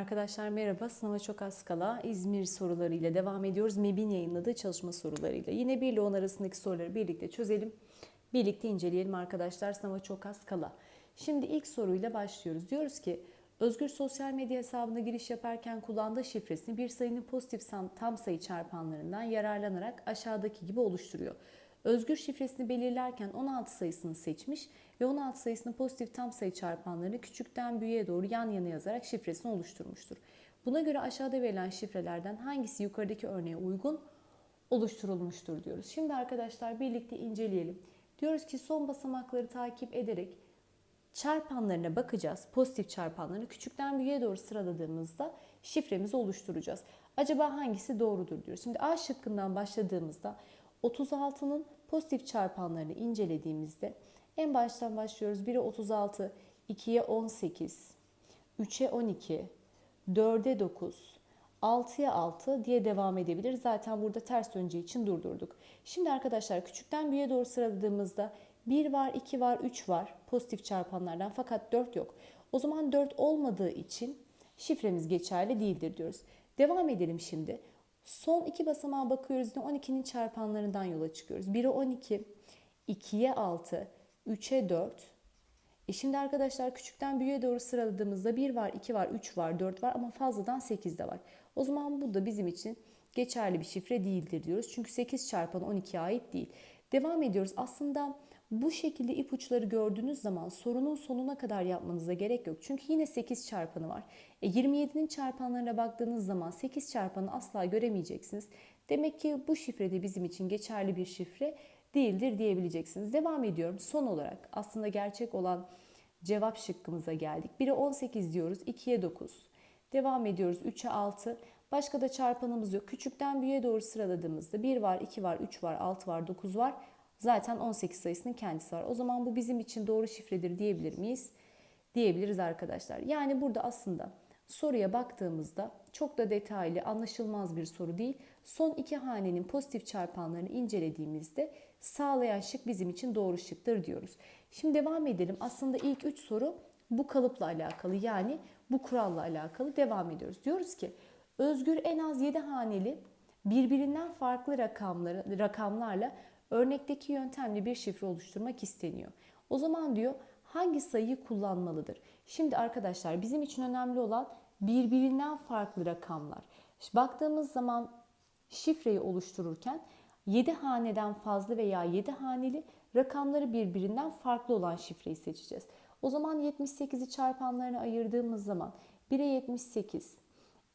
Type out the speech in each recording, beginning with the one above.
Arkadaşlar merhaba. Sınava çok az kala İzmir sorularıyla devam ediyoruz. MEB'in yayınladığı çalışma sorularıyla. Yine 1 ile 10 arasındaki soruları birlikte çözelim. Birlikte inceleyelim arkadaşlar. Sınava çok az kala. Şimdi ilk soruyla başlıyoruz. Diyoruz ki Özgür sosyal medya hesabına giriş yaparken kullandığı şifresini bir sayının pozitif tam sayı çarpanlarından yararlanarak aşağıdaki gibi oluşturuyor. Özgür şifresini belirlerken 16 sayısını seçmiş ve 16 sayısını pozitif tam sayı çarpanlarını küçükten büyüğe doğru yan yana yazarak şifresini oluşturmuştur. Buna göre aşağıda verilen şifrelerden hangisi yukarıdaki örneğe uygun oluşturulmuştur diyoruz. Şimdi arkadaşlar birlikte inceleyelim. Diyoruz ki son basamakları takip ederek çarpanlarına bakacağız. Pozitif çarpanlarını küçükten büyüğe doğru sıraladığımızda şifremizi oluşturacağız. Acaba hangisi doğrudur diyoruz. Şimdi A şıkkından başladığımızda 36'nın pozitif çarpanlarını incelediğimizde en baştan başlıyoruz. 1'e 36, 2'ye 18, 3'e 12, 4'e 9, 6'ya 6 diye devam edebilir. Zaten burada ters döneceği için durdurduk. Şimdi arkadaşlar küçükten büyüğe doğru sıraladığımızda 1 var, 2 var, 3 var pozitif çarpanlardan fakat 4 yok. O zaman 4 olmadığı için şifremiz geçerli değildir diyoruz. Devam edelim şimdi. Son iki basamağa bakıyoruz. Yine 12'nin çarpanlarından yola çıkıyoruz. 1'e 12, 2'ye 6, 3'e 4. E şimdi arkadaşlar küçükten büyüğe doğru sıraladığımızda 1 var, 2 var, 3 var, 4 var ama fazladan 8 de var. O zaman bu da bizim için geçerli bir şifre değildir diyoruz. Çünkü 8 çarpanı 12'ye ait değil. Devam ediyoruz. Aslında bu şekilde ipuçları gördüğünüz zaman sorunun sonuna kadar yapmanıza gerek yok. Çünkü yine 8 çarpanı var. E 27'nin çarpanlarına baktığınız zaman 8 çarpanı asla göremeyeceksiniz. Demek ki bu şifre de bizim için geçerli bir şifre değildir diyebileceksiniz. Devam ediyorum. Son olarak aslında gerçek olan cevap şıkkımıza geldik. 1'e 18 diyoruz, 2'ye 9. Devam ediyoruz 3'e 6. Başka da çarpanımız yok. Küçükten büyüğe doğru sıraladığımızda 1 var, 2 var, 3 var, 6 var, 9 var. Zaten 18 sayısının kendisi var. O zaman bu bizim için doğru şifredir diyebilir miyiz? Diyebiliriz arkadaşlar. Yani burada aslında soruya baktığımızda çok da detaylı, anlaşılmaz bir soru değil. Son iki hanenin pozitif çarpanlarını incelediğimizde sağlayan şık bizim için doğru şıktır diyoruz. Şimdi devam edelim. Aslında ilk üç soru bu kalıpla alakalı yani bu kuralla alakalı devam ediyoruz. Diyoruz ki Özgür en az 7 haneli birbirinden farklı rakamları, rakamlarla örnekteki yöntemle bir şifre oluşturmak isteniyor. O zaman diyor hangi sayıyı kullanmalıdır? Şimdi arkadaşlar bizim için önemli olan birbirinden farklı rakamlar. Baktığımız zaman şifreyi oluştururken 7 haneden fazla veya 7 haneli rakamları birbirinden farklı olan şifreyi seçeceğiz. O zaman 78'i çarpanlarına ayırdığımız zaman 1'e 78,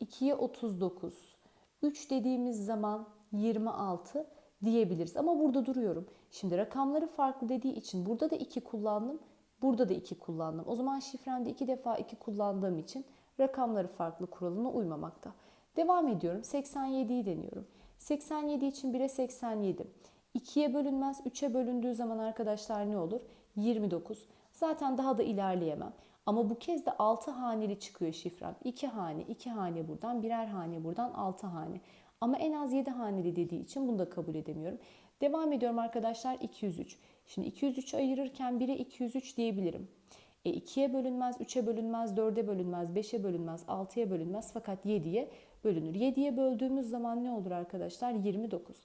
2'ye 39, 3 dediğimiz zaman 26 diyebiliriz. Ama burada duruyorum. Şimdi rakamları farklı dediği için burada da 2 kullandım, burada da 2 kullandım. O zaman şifremde 2 defa 2 kullandığım için rakamları farklı kuralına uymamakta. Devam ediyorum. 87'yi deniyorum. 87 için 1'e 87. 2'ye bölünmez. 3'e bölündüğü zaman arkadaşlar ne olur? 29. Zaten daha da ilerleyemem. Ama bu kez de 6 haneli çıkıyor şifrem. 2 hane, 2 hane buradan, birer hane buradan, 6 hane. Ama en az 7 haneli dediği için bunu da kabul edemiyorum. Devam ediyorum arkadaşlar 203. Şimdi 203 ayırırken 1'e 203 diyebilirim. E 2'ye bölünmez, 3'e bölünmez, 4'e bölünmez, 5'e bölünmez, 6'ya bölünmez fakat 7'ye bölünür. 7'ye böldüğümüz zaman ne olur arkadaşlar? 29.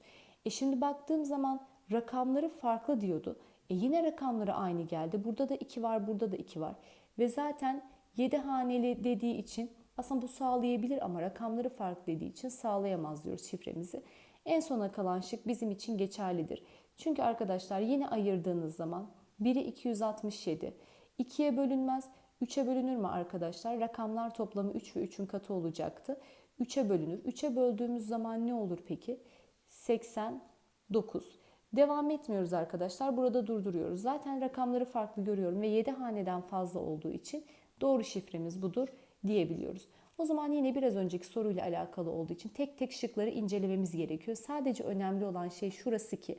E şimdi baktığım zaman rakamları farklı diyordu. E yine rakamları aynı geldi. Burada da 2 var, burada da 2 var. Ve zaten 7 haneli dediği için aslında bu sağlayabilir ama rakamları farklı dediği için sağlayamaz diyoruz şifremizi. En sona kalan şık bizim için geçerlidir. Çünkü arkadaşlar yine ayırdığınız zaman 1'i 267, 2'ye bölünmez, 3'e bölünür mü arkadaşlar? Rakamlar toplamı 3 ve 3'ün katı olacaktı. 3'e bölünür. 3'e böldüğümüz zaman ne olur peki? 89. Devam etmiyoruz arkadaşlar. Burada durduruyoruz. Zaten rakamları farklı görüyorum ve 7 haneden fazla olduğu için doğru şifremiz budur diyebiliyoruz. O zaman yine biraz önceki soruyla alakalı olduğu için tek tek şıkları incelememiz gerekiyor. Sadece önemli olan şey şurası ki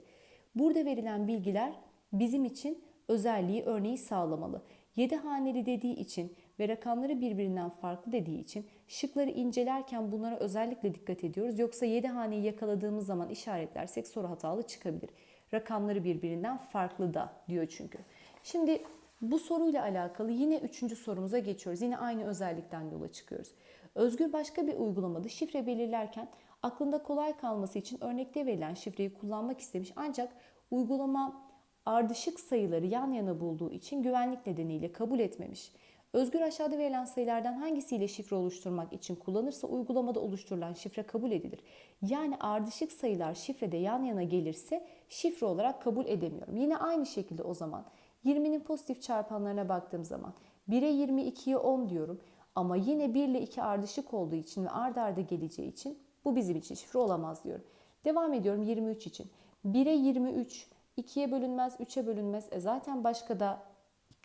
burada verilen bilgiler bizim için özelliği örneği sağlamalı. 7 haneli dediği için ve rakamları birbirinden farklı dediği için şıkları incelerken bunlara özellikle dikkat ediyoruz. Yoksa 7 haneyi yakaladığımız zaman işaretlersek soru hatalı çıkabilir. Rakamları birbirinden farklı da diyor çünkü. Şimdi Bu soruyla alakalı yine üçüncü sorumuza geçiyoruz. Yine aynı özellikten yola çıkıyoruz. Özgür başka bir uygulamada şifre belirlerken aklında kolay kalması için örnekte verilen şifreyi kullanmak istemiş ancak uygulama ardışık sayıları yan yana bulduğu için güvenlik nedeniyle kabul etmemiş. Özgür aşağıda verilen sayılardan hangisiyle şifre oluşturmak için kullanırsa uygulamada oluşturulan şifre kabul edilir. Yani ardışık sayılar şifrede yan yana gelirse şifre olarak kabul edemiyorum. Yine aynı şekilde o zaman 20'nin pozitif çarpanlarına baktığım zaman 1'e 20, 2'ye 10 diyorum. Ama yine 1 ile 2 ardışık olduğu için ve ard arda geleceği için bu bizim için şifre olamaz diyorum. Devam ediyorum 23 için. 1'e 23, 2'ye bölünmez, 3'e bölünmez. E zaten başka da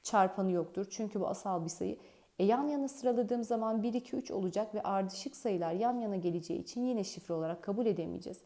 çarpanı yoktur. Çünkü bu asal bir sayı. E yan yana sıraladığım zaman 1, 2, 3 olacak ve ardışık sayılar yan yana geleceği için yine şifre olarak kabul edemeyeceğiz.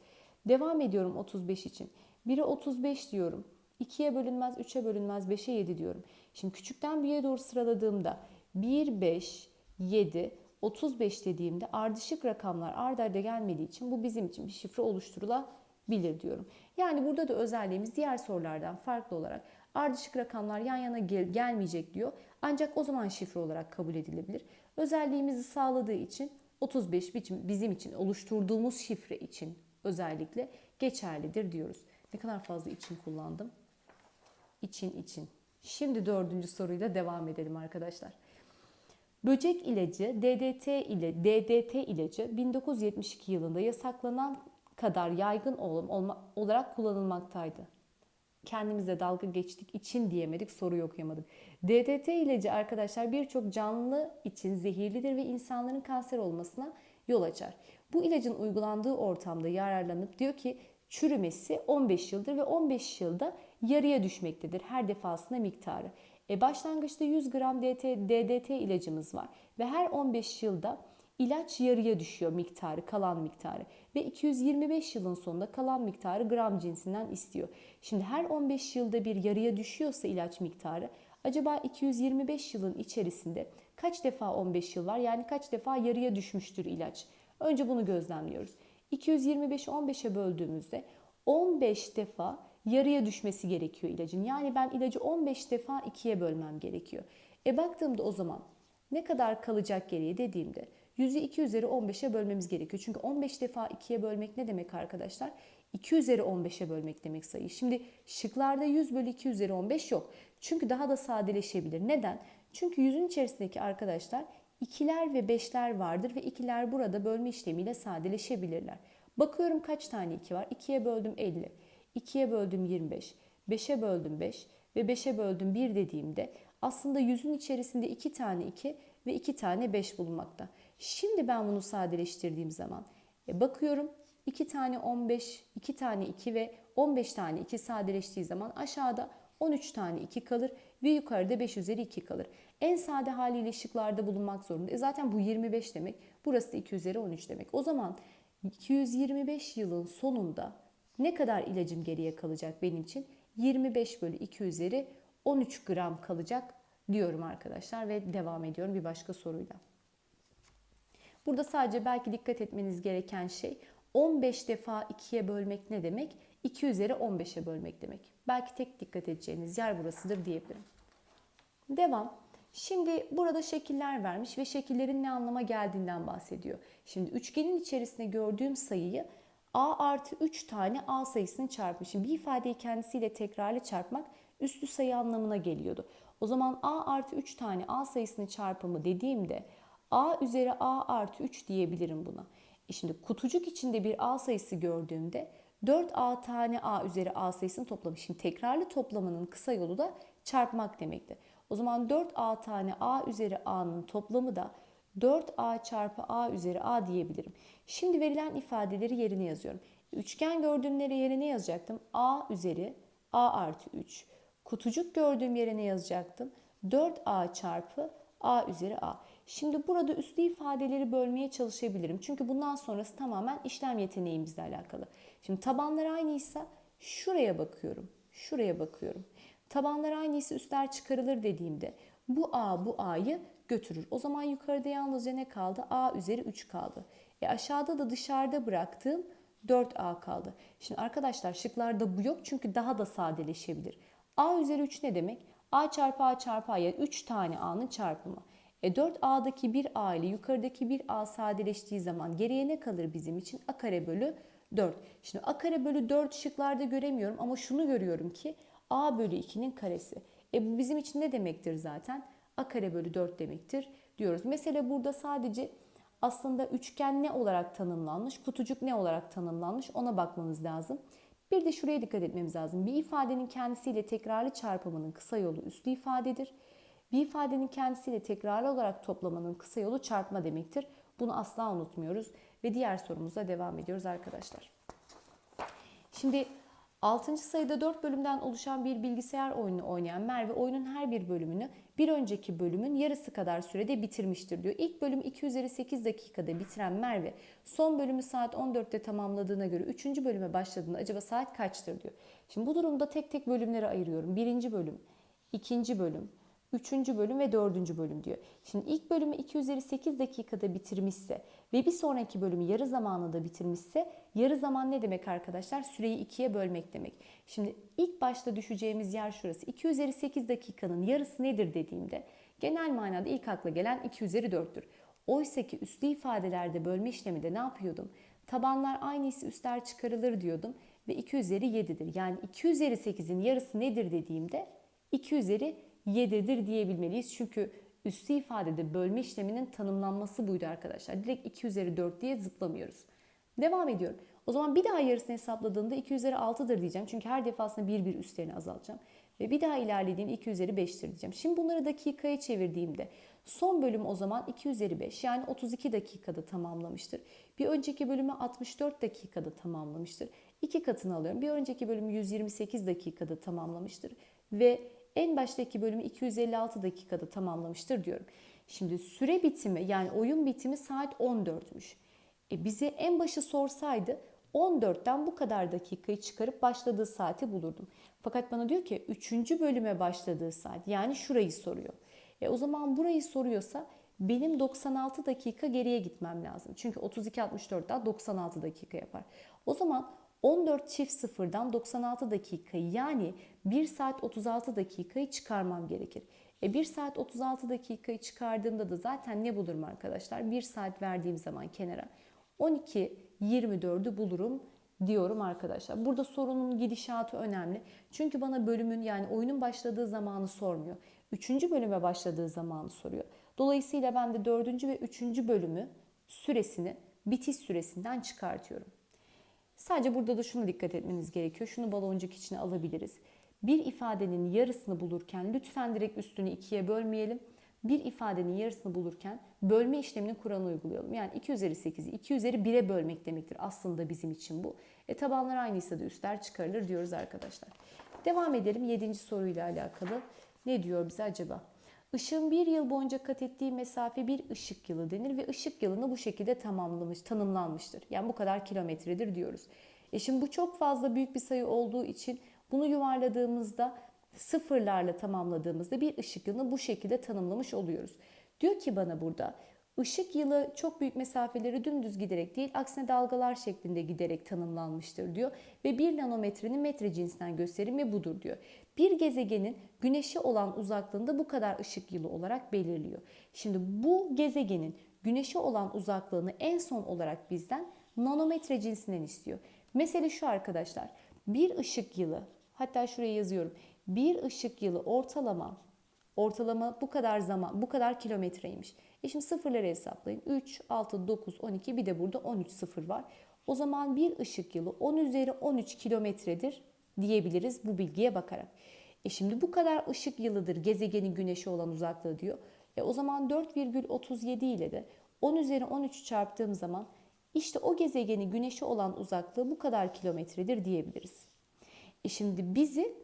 Devam ediyorum 35 için. 1'e 35 diyorum. 2'ye bölünmez, 3'e bölünmez, 5'e 7 diyorum. Şimdi küçükten büyüğe doğru sıraladığımda 1, 5, 7, 35 dediğimde ardışık rakamlar ard arda gelmediği için bu bizim için bir şifre oluşturulabilir diyorum. Yani burada da özelliğimiz diğer sorulardan farklı olarak ardışık rakamlar yan yana gel gelmeyecek diyor. Ancak o zaman şifre olarak kabul edilebilir. Özelliğimizi sağladığı için 35 bizim için oluşturduğumuz şifre için özellikle geçerlidir diyoruz. Ne kadar fazla için kullandım? İçin için. Şimdi dördüncü soruyla devam edelim arkadaşlar. Böcek ilacı DDT ile DDT ilacı 1972 yılında yasaklanan kadar yaygın olma, olarak kullanılmaktaydı. Kendimize dalga geçtik için diyemedik soruyu okuyamadık. DDT ilacı arkadaşlar birçok canlı için zehirlidir ve insanların kanser olmasına yol açar. Bu ilacın uygulandığı ortamda yararlanıp diyor ki çürümesi 15 yıldır ve 15 yılda yarıya düşmektedir her defasında miktarı. E başlangıçta 100 gram DT, DDT ilacımız var ve her 15 yılda ilaç yarıya düşüyor miktarı, kalan miktarı ve 225 yılın sonunda kalan miktarı gram cinsinden istiyor. Şimdi her 15 yılda bir yarıya düşüyorsa ilaç miktarı acaba 225 yılın içerisinde kaç defa 15 yıl var? Yani kaç defa yarıya düşmüştür ilaç? Önce bunu gözlemliyoruz. 225'i 15'e böldüğümüzde 15 defa yarıya düşmesi gerekiyor ilacın. Yani ben ilacı 15 defa ikiye bölmem gerekiyor. E baktığımda o zaman ne kadar kalacak geriye dediğimde 100'ü 2 üzeri 15'e bölmemiz gerekiyor. Çünkü 15 defa 2'ye bölmek ne demek arkadaşlar? 2 üzeri 15'e bölmek demek sayı. Şimdi şıklarda 100 bölü 2 üzeri 15 yok. Çünkü daha da sadeleşebilir. Neden? Çünkü 100'ün içerisindeki arkadaşlar ikiler ve beşler vardır ve ikiler burada bölme işlemiyle sadeleşebilirler. Bakıyorum kaç tane 2 var? 2'ye böldüm 50. 2'ye böldüm 25, 5'e böldüm 5 ve 5'e böldüm 1 dediğimde aslında yüzün içerisinde 2 tane 2 ve 2 tane 5 bulunmakta. Şimdi ben bunu sadeleştirdiğim zaman e, bakıyorum 2 tane 15, 2 tane 2 ve 15 tane 2 sadeleştiği zaman aşağıda 13 tane 2 kalır ve yukarıda 5 üzeri 2 kalır. En sade haliyle şıklarda bulunmak zorunda. E zaten bu 25 demek. Burası da 2 üzeri 13 demek. O zaman 225 yılın sonunda ne kadar ilacım geriye kalacak benim için? 25 bölü 2 üzeri 13 gram kalacak diyorum arkadaşlar ve devam ediyorum bir başka soruyla. Burada sadece belki dikkat etmeniz gereken şey 15 defa 2'ye bölmek ne demek? 2 üzeri 15'e bölmek demek. Belki tek dikkat edeceğiniz yer burasıdır diyebilirim. Devam. Şimdi burada şekiller vermiş ve şekillerin ne anlama geldiğinden bahsediyor. Şimdi üçgenin içerisinde gördüğüm sayıyı a artı 3 tane a sayısını çarpmışım. Bir ifadeyi kendisiyle tekrarlı çarpmak üslü sayı anlamına geliyordu. O zaman a artı 3 tane a sayısını çarpımı dediğimde a üzeri a artı 3 diyebilirim buna. E şimdi kutucuk içinde bir a sayısı gördüğümde 4a tane a üzeri a sayısını toplamış. Şimdi tekrarlı toplamanın kısa yolu da çarpmak demekti. O zaman 4a tane a üzeri a'nın toplamı da 4a çarpı a üzeri a diyebilirim. Şimdi verilen ifadeleri yerine yazıyorum. Üçgen gördüğüm yerine yazacaktım? a üzeri a artı 3. Kutucuk gördüğüm yere ne yazacaktım? 4a çarpı a üzeri a. Şimdi burada üslü ifadeleri bölmeye çalışabilirim. Çünkü bundan sonrası tamamen işlem yeteneğimizle alakalı. Şimdi tabanlar aynıysa şuraya bakıyorum. Şuraya bakıyorum. Tabanlar aynıysa üstler çıkarılır dediğimde bu a bu a'yı götürür. O zaman yukarıda yalnızca ne kaldı? a üzeri 3 kaldı. E aşağıda da dışarıda bıraktığım 4a kaldı. Şimdi arkadaşlar şıklarda bu yok çünkü daha da sadeleşebilir. a üzeri 3 ne demek? A çarpı A çarpı A yani 3 tane A'nın çarpımı. E 4A'daki bir A ile yukarıdaki bir A sadeleştiği zaman geriye ne kalır bizim için? A kare bölü 4. Şimdi A kare bölü 4 şıklarda göremiyorum ama şunu görüyorum ki A bölü 2'nin karesi. E bu bizim için ne demektir zaten? A kare bölü 4 demektir diyoruz. Mesela burada sadece aslında üçgen ne olarak tanımlanmış, kutucuk ne olarak tanımlanmış ona bakmamız lazım. Bir de şuraya dikkat etmemiz lazım. Bir ifadenin kendisiyle tekrarlı çarpımının kısa yolu üslü ifadedir. Bir ifadenin kendisiyle tekrarlı olarak toplamanın kısa yolu çarpma demektir. Bunu asla unutmuyoruz ve diğer sorumuza devam ediyoruz arkadaşlar. Şimdi 6. sayıda 4 bölümden oluşan bir bilgisayar oyunu oynayan Merve oyunun her bir bölümünü bir önceki bölümün yarısı kadar sürede bitirmiştir diyor. İlk bölümü 2 üzeri 8 dakikada bitiren Merve son bölümü saat 14'te tamamladığına göre 3. bölüme başladığında acaba saat kaçtır diyor. Şimdi bu durumda tek tek bölümlere ayırıyorum. Birinci bölüm, ikinci bölüm, Üçüncü bölüm ve dördüncü bölüm diyor. Şimdi ilk bölümü 2 üzeri 8 dakikada bitirmişse ve bir sonraki bölümü yarı zamanında bitirmişse yarı zaman ne demek arkadaşlar? Süreyi ikiye bölmek demek. Şimdi ilk başta düşeceğimiz yer şurası. 2 üzeri 8 dakikanın yarısı nedir dediğimde genel manada ilk akla gelen 2 üzeri 4'tür. Oysa ki üslü ifadelerde bölme işlemi de ne yapıyordum? Tabanlar aynıysa üstler çıkarılır diyordum ve 2 üzeri 7'dir. Yani 2 üzeri 8'in yarısı nedir dediğimde 2 üzeri 7'dir diyebilmeliyiz. Çünkü üstü ifadede bölme işleminin tanımlanması buydu arkadaşlar. Direkt 2 üzeri 4 diye zıplamıyoruz. Devam ediyorum. O zaman bir daha yarısını hesapladığımda 2 üzeri 6'dır diyeceğim. Çünkü her defasında bir bir üstlerini azaltacağım. Ve bir daha ilerlediğimde 2 üzeri 5'tir diyeceğim. Şimdi bunları dakikaya çevirdiğimde son bölüm o zaman 2 üzeri 5 yani 32 dakikada tamamlamıştır. Bir önceki bölümü 64 dakikada tamamlamıştır. İki katını alıyorum. Bir önceki bölümü 128 dakikada tamamlamıştır. Ve en baştaki bölümü 256 dakikada tamamlamıştır diyorum. Şimdi süre bitimi yani oyun bitimi saat 14'müş. E bize en başı sorsaydı 14'ten bu kadar dakikayı çıkarıp başladığı saati bulurdum. Fakat bana diyor ki 3. bölüme başladığı saat yani şurayı soruyor. E o zaman burayı soruyorsa benim 96 dakika geriye gitmem lazım. Çünkü 32 64 daha 96 dakika yapar. O zaman 14 çift sıfırdan 96 dakikayı yani 1 saat 36 dakikayı çıkarmam gerekir. E 1 saat 36 dakikayı çıkardığımda da zaten ne bulurum arkadaşlar? 1 saat verdiğim zaman kenara 12 24'ü bulurum diyorum arkadaşlar. Burada sorunun gidişatı önemli. Çünkü bana bölümün yani oyunun başladığı zamanı sormuyor. Üçüncü bölüme başladığı zamanı soruyor. Dolayısıyla ben de dördüncü ve üçüncü bölümü süresini bitiş süresinden çıkartıyorum. Sadece burada da şunu dikkat etmeniz gerekiyor. Şunu baloncuk içine alabiliriz. Bir ifadenin yarısını bulurken lütfen direkt üstünü ikiye bölmeyelim. Bir ifadenin yarısını bulurken bölme işleminin kuralını uygulayalım. Yani 2 üzeri 8'i 2 üzeri 1'e bölmek demektir aslında bizim için bu. E tabanlar aynıysa da üstler çıkarılır diyoruz arkadaşlar. Devam edelim 7. soruyla alakalı. Ne diyor bize acaba? Işığın bir yıl boyunca kat ettiği mesafe bir ışık yılı denir ve ışık yılını bu şekilde tamamlamış, tanımlanmıştır. Yani bu kadar kilometredir diyoruz. E şimdi bu çok fazla büyük bir sayı olduğu için bunu yuvarladığımızda sıfırlarla tamamladığımızda bir ışık yılını bu şekilde tanımlamış oluyoruz. Diyor ki bana burada ışık yılı çok büyük mesafeleri dümdüz giderek değil aksine dalgalar şeklinde giderek tanımlanmıştır diyor. Ve bir nanometrenin metre cinsinden gösterimi budur diyor. Bir gezegenin güneşe olan uzaklığında bu kadar ışık yılı olarak belirliyor. Şimdi bu gezegenin güneşe olan uzaklığını en son olarak bizden nanometre cinsinden istiyor. Mesele şu arkadaşlar. Bir ışık yılı hatta şuraya yazıyorum. Bir ışık yılı ortalama ortalama bu kadar zaman bu kadar kilometreymiş. E şimdi sıfırları hesaplayın. 3, 6, 9, 12 bir de burada 13 sıfır var. O zaman bir ışık yılı 10 üzeri 13 kilometredir diyebiliriz bu bilgiye bakarak. E şimdi bu kadar ışık yılıdır gezegenin güneşe olan uzaklığı diyor. E o zaman 4,37 ile de 10 üzeri 13 çarptığım zaman işte o gezegenin güneşe olan uzaklığı bu kadar kilometredir diyebiliriz. E şimdi bizi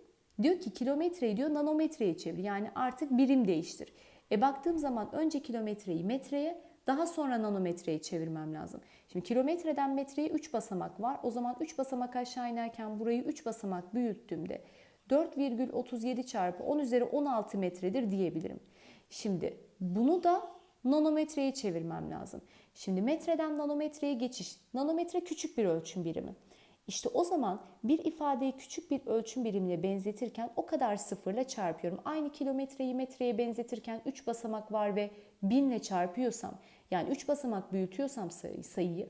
diyor ki kilometreyi diyor nanometreye çevir. Yani artık birim değiştir. E baktığım zaman önce kilometreyi metreye daha sonra nanometreye çevirmem lazım. Şimdi kilometreden metreye 3 basamak var. O zaman 3 basamak aşağı inerken burayı 3 basamak büyüttüğümde 4,37 çarpı 10 üzeri 16 metredir diyebilirim. Şimdi bunu da nanometreye çevirmem lazım. Şimdi metreden nanometreye geçiş. Nanometre küçük bir ölçüm birimi. İşte o zaman bir ifadeyi küçük bir ölçüm birimine benzetirken o kadar sıfırla çarpıyorum. Aynı kilometreyi metreye benzetirken 3 basamak var ve 1000 ile çarpıyorsam yani 3 basamak büyütüyorsam sayı- sayıyı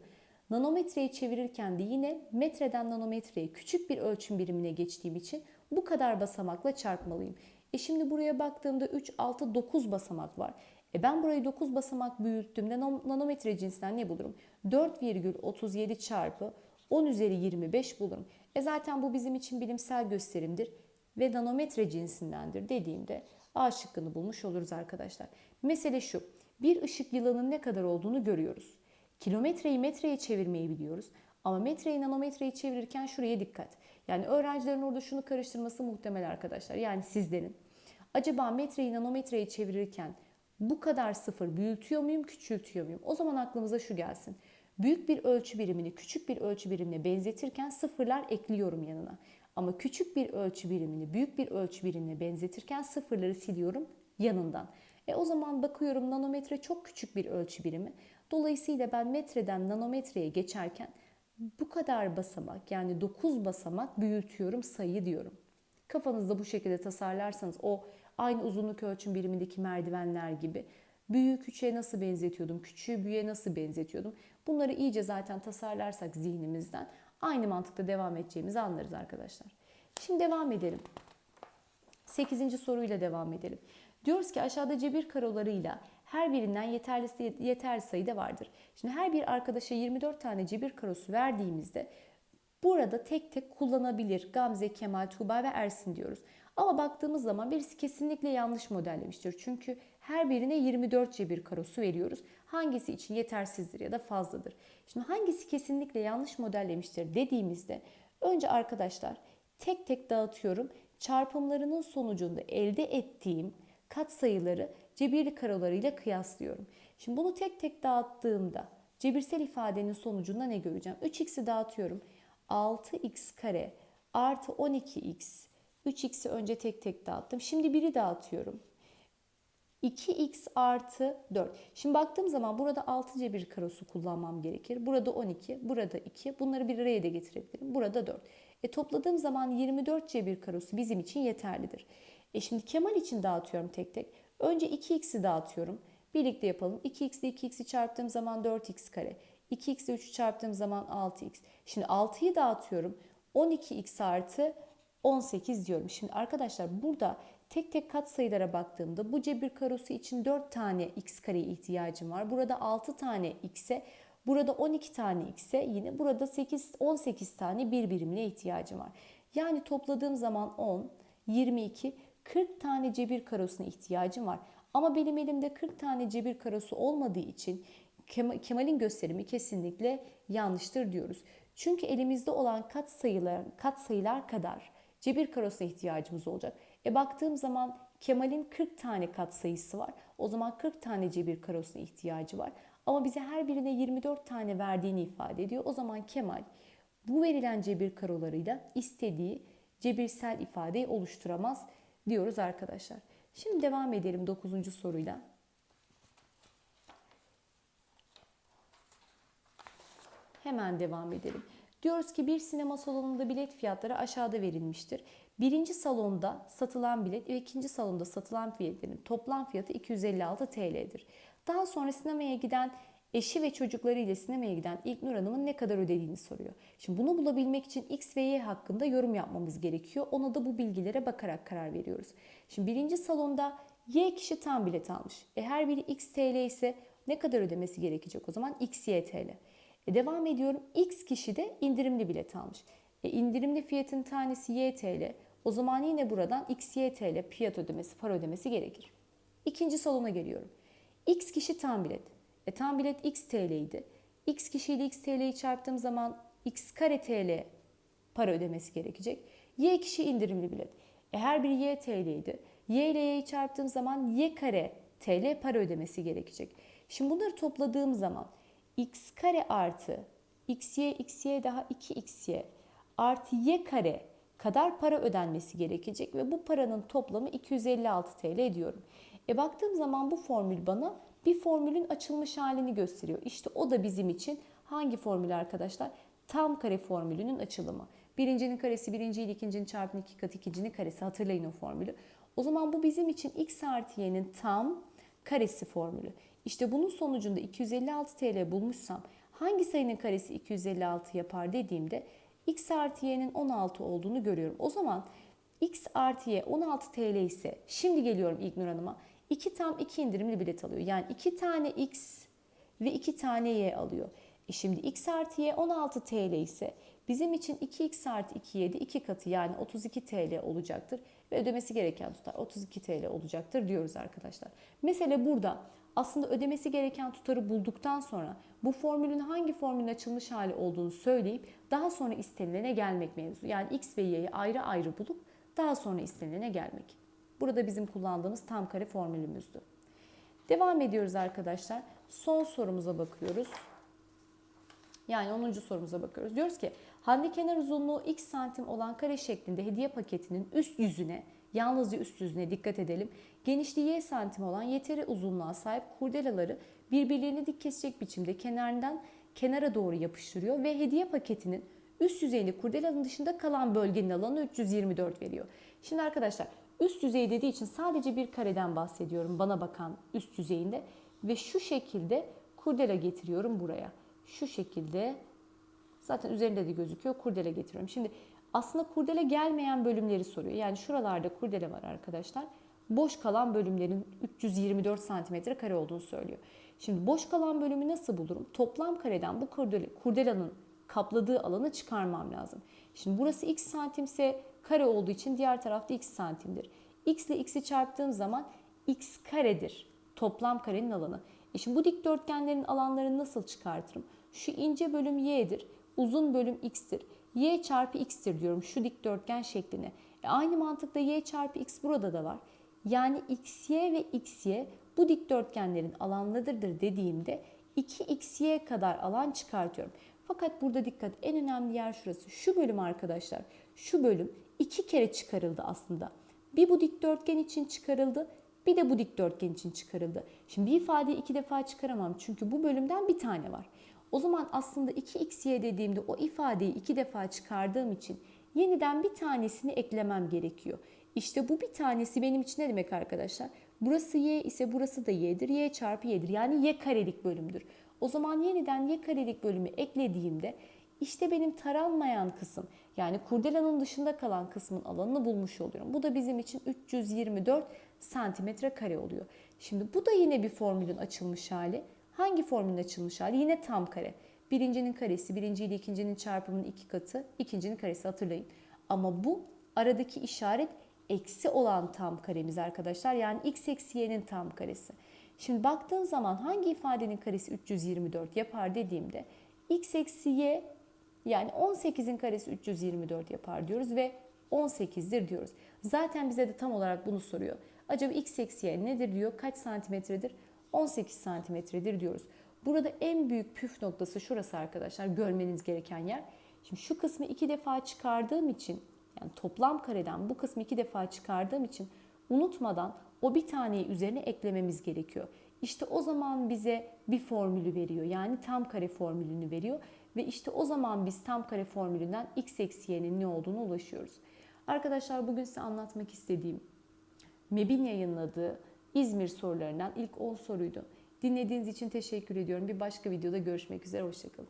nanometreyi çevirirken de yine metreden nanometreye küçük bir ölçüm birimine geçtiğim için bu kadar basamakla çarpmalıyım. E şimdi buraya baktığımda 3, 6, 9 basamak var. E ben burayı 9 basamak büyüttüğümde nan- nanometre cinsinden ne bulurum? 4,37 çarpı 10 üzeri 25 bulurum. E zaten bu bizim için bilimsel gösterimdir ve nanometre cinsindendir dediğimde A şıkkını bulmuş oluruz arkadaşlar. Mesele şu. Bir ışık yılının ne kadar olduğunu görüyoruz. Kilometreyi metreye çevirmeyi biliyoruz. Ama metreyi nanometreyi çevirirken şuraya dikkat. Yani öğrencilerin orada şunu karıştırması muhtemel arkadaşlar. Yani sizlerin. Acaba metreyi nanometreyi çevirirken bu kadar sıfır büyütüyor muyum, küçültüyor muyum? O zaman aklımıza şu gelsin. Büyük bir ölçü birimini küçük bir ölçü birimine benzetirken sıfırlar ekliyorum yanına. Ama küçük bir ölçü birimini büyük bir ölçü birimine benzetirken sıfırları siliyorum yanından. E o zaman bakıyorum nanometre çok küçük bir ölçü birimi. Dolayısıyla ben metreden nanometreye geçerken bu kadar basamak yani 9 basamak büyütüyorum sayı diyorum. Kafanızda bu şekilde tasarlarsanız o aynı uzunluk ölçüm birimindeki merdivenler gibi büyüğü küçüğe nasıl benzetiyordum, küçüğü büyüğe nasıl benzetiyordum. Bunları iyice zaten tasarlarsak zihnimizden aynı mantıkta devam edeceğimizi anlarız arkadaşlar. Şimdi devam edelim. 8. soruyla devam edelim. Diyoruz ki aşağıda cebir karolarıyla her birinden yeterli, yeterli sayıda vardır. Şimdi her bir arkadaşa 24 tane cebir karosu verdiğimizde burada tek tek kullanabilir Gamze, Kemal, Tuğba ve Ersin diyoruz. Ama baktığımız zaman birisi kesinlikle yanlış modellemiştir. Çünkü her birine 24 cebir karosu veriyoruz. Hangisi için yetersizdir ya da fazladır. Şimdi hangisi kesinlikle yanlış modellemiştir dediğimizde önce arkadaşlar tek tek dağıtıyorum. Çarpımlarının sonucunda elde ettiğim katsayıları cebirli karolarıyla kıyaslıyorum. Şimdi bunu tek tek dağıttığımda cebirsel ifadenin sonucunda ne göreceğim? 3x'i dağıtıyorum. 6x kare artı 12x. 3x'i önce tek tek dağıttım. Şimdi 1'i dağıtıyorum. 2x artı 4. Şimdi baktığım zaman burada 6 cebir karosu kullanmam gerekir. Burada 12, burada 2. Bunları bir araya da getirebilirim. Burada 4. E topladığım zaman 24 cebir karosu bizim için yeterlidir. E şimdi Kemal için dağıtıyorum tek tek. Önce 2x'i dağıtıyorum. Birlikte yapalım. 2x ile 2x'i çarptığım zaman 4x kare. 2x ile 3'ü çarptığım zaman 6x. Şimdi 6'yı dağıtıyorum. 12x artı 18 diyorum. Şimdi arkadaşlar burada tek tek katsayılara baktığımda bu cebir karosu için 4 tane x kareye ihtiyacım var. Burada 6 tane x'e, burada 12 tane x'e, yine burada 8 18 tane bir birimine ihtiyacım var. Yani topladığım zaman 10, 22, 40 tane cebir karosuna ihtiyacım var. Ama benim elimde 40 tane cebir karosu olmadığı için Kemal'in gösterimi kesinlikle yanlıştır diyoruz. Çünkü elimizde olan katsayılar, katsayılar kadar cebir karosuna ihtiyacımız olacak. E baktığım zaman Kemal'in 40 tane katsayısı var. O zaman 40 tane cebir karosuna ihtiyacı var. Ama bize her birine 24 tane verdiğini ifade ediyor. O zaman Kemal bu verilen cebir karolarıyla istediği cebirsel ifadeyi oluşturamaz diyoruz arkadaşlar. Şimdi devam edelim 9. soruyla. Hemen devam edelim. Diyoruz ki bir sinema salonunda bilet fiyatları aşağıda verilmiştir. Birinci salonda satılan bilet ve ikinci salonda satılan biletlerin toplam fiyatı 256 TL'dir. Daha sonra sinemaya giden eşi ve çocuklarıyla sinemaya giden İlknur Hanım'ın ne kadar ödediğini soruyor. Şimdi bunu bulabilmek için X ve Y hakkında yorum yapmamız gerekiyor. Ona da bu bilgilere bakarak karar veriyoruz. Şimdi birinci salonda Y kişi tam bilet almış. E her biri X TL ise ne kadar ödemesi gerekecek o zaman? X, Y TL. E devam ediyorum. X kişi de indirimli bilet almış. E indirimli fiyatın tanesi Y TL. O zaman yine buradan X, Y TL fiyat ödemesi, para ödemesi gerekir. İkinci salona geliyorum. X kişi tam bilet. E tam bilet X TL idi. X kişiyle X TL'yi çarptığım zaman X kare TL para ödemesi gerekecek. Y kişi indirimli bilet. E her biri Y TL idi. Y ile Y'yi çarptığım zaman Y kare TL para ödemesi gerekecek. Şimdi bunları topladığım zaman x kare artı xy xy daha 2xy artı y kare kadar para ödenmesi gerekecek ve bu paranın toplamı 256 TL ediyorum. E baktığım zaman bu formül bana bir formülün açılmış halini gösteriyor. İşte o da bizim için hangi formül arkadaşlar? tam kare formülünün açılımı. Birincinin karesi birinci ile ikincinin çarpımı iki katı ikincinin karesi hatırlayın o formülü. O zaman bu bizim için x artı y'nin tam karesi formülü. İşte bunun sonucunda 256 TL bulmuşsam hangi sayının karesi 256 yapar dediğimde x artı y'nin 16 olduğunu görüyorum. O zaman x artı y 16 TL ise şimdi geliyorum İlknur Hanım'a 2 tam 2 indirimli bilet alıyor. Yani 2 tane x ve 2 tane y alıyor. E şimdi x artı y 16 TL ise bizim için 2x artı 2 7 2 katı yani 32 TL olacaktır. Ve ödemesi gereken tutar 32 TL olacaktır diyoruz arkadaşlar. Mesele burada aslında ödemesi gereken tutarı bulduktan sonra bu formülün hangi formülün açılmış hali olduğunu söyleyip daha sonra istenilene gelmek mevzu. Yani x ve y'yi ayrı ayrı bulup daha sonra istenilene gelmek. Burada bizim kullandığımız tam kare formülümüzdü. Devam ediyoruz arkadaşlar. Son sorumuza bakıyoruz. Yani 10. sorumuza bakıyoruz. Diyoruz ki hande kenar uzunluğu x santim olan kare şeklinde hediye paketinin üst yüzüne yalnızca üst yüzüne dikkat edelim. Genişliği y santim olan yeteri uzunluğa sahip kurdelaları birbirlerini dik kesecek biçimde kenarından kenara doğru yapıştırıyor ve hediye paketinin üst yüzeyinde kurdelanın dışında kalan bölgenin alanı 324 veriyor. Şimdi arkadaşlar üst yüzey dediği için sadece bir kareden bahsediyorum bana bakan üst yüzeyinde ve şu şekilde kurdela getiriyorum buraya. Şu şekilde zaten üzerinde de gözüküyor kurdele getiriyorum. Şimdi aslında kurdele gelmeyen bölümleri soruyor. Yani şuralarda kurdele var arkadaşlar. Boş kalan bölümlerin 324 santimetre kare olduğunu söylüyor. Şimdi boş kalan bölümü nasıl bulurum? Toplam kareden bu kurdele, kurdelanın kapladığı alanı çıkarmam lazım. Şimdi burası x santimse kare olduğu için diğer tarafta x santimdir. x ile x'i çarptığım zaman x karedir. Toplam karenin alanı. E şimdi bu dikdörtgenlerin alanlarını nasıl çıkartırım? Şu ince bölüm y'dir. Uzun bölüm x'tir. Y çarpı x'tir diyorum şu dikdörtgen şekline. E aynı mantıkla y çarpı x burada da var. Yani xy ve xy bu dikdörtgenlerin alanlarıdır dediğimde 2xy kadar alan çıkartıyorum. Fakat burada dikkat en önemli yer şurası. Şu bölüm arkadaşlar. Şu bölüm iki kere çıkarıldı aslında. Bir bu dikdörtgen için çıkarıldı. Bir de bu dikdörtgen için çıkarıldı. Şimdi bir ifadeyi iki defa çıkaramam. Çünkü bu bölümden bir tane var. O zaman aslında 2xy dediğimde o ifadeyi iki defa çıkardığım için yeniden bir tanesini eklemem gerekiyor. İşte bu bir tanesi benim için ne demek arkadaşlar? Burası y ise burası da y'dir. y çarpı y'dir. Yani y karelik bölümdür. O zaman yeniden y karelik bölümü eklediğimde işte benim taranmayan kısım yani kurdelanın dışında kalan kısmın alanını bulmuş oluyorum. Bu da bizim için 324 santimetre kare oluyor. Şimdi bu da yine bir formülün açılmış hali. Hangi formülün açılmış hali? Yine tam kare. Birincinin karesi, birinci ile ikincinin çarpımının iki katı, ikincinin karesi hatırlayın. Ama bu aradaki işaret eksi olan tam karemiz arkadaşlar. Yani x eksi y'nin tam karesi. Şimdi baktığın zaman hangi ifadenin karesi 324 yapar dediğimde x eksi y yani 18'in karesi 324 yapar diyoruz ve 18'dir diyoruz. Zaten bize de tam olarak bunu soruyor. Acaba x eksi y nedir diyor. Kaç santimetredir? 18 santimetredir diyoruz. Burada en büyük püf noktası şurası arkadaşlar. Görmeniz gereken yer. Şimdi şu kısmı iki defa çıkardığım için yani toplam kareden bu kısmı iki defa çıkardığım için unutmadan o bir taneyi üzerine eklememiz gerekiyor. İşte o zaman bize bir formülü veriyor. Yani tam kare formülünü veriyor. Ve işte o zaman biz tam kare formülünden x eksi y'nin ne olduğunu ulaşıyoruz. Arkadaşlar bugün size anlatmak istediğim MEB'in yayınladığı İzmir sorularından ilk 10 soruydu. Dinlediğiniz için teşekkür ediyorum. Bir başka videoda görüşmek üzere. Hoşçakalın.